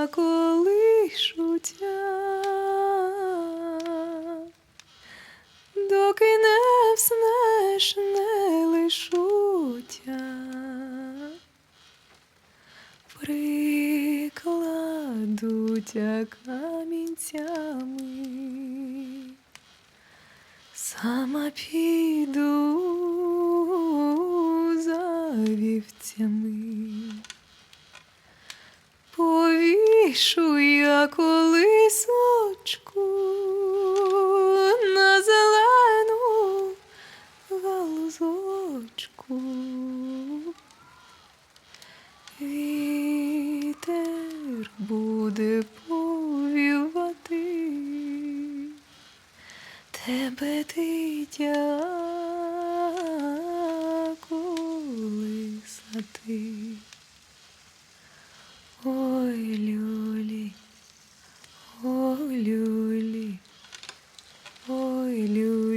весна колишуття, доки не вснеш, не лишуття, прикладуття камінцями, сама піду за вівцями. Повішу я колисочку на зелену галузочку. Вітер буде повівати тебе дитя колисати. Hallelujah.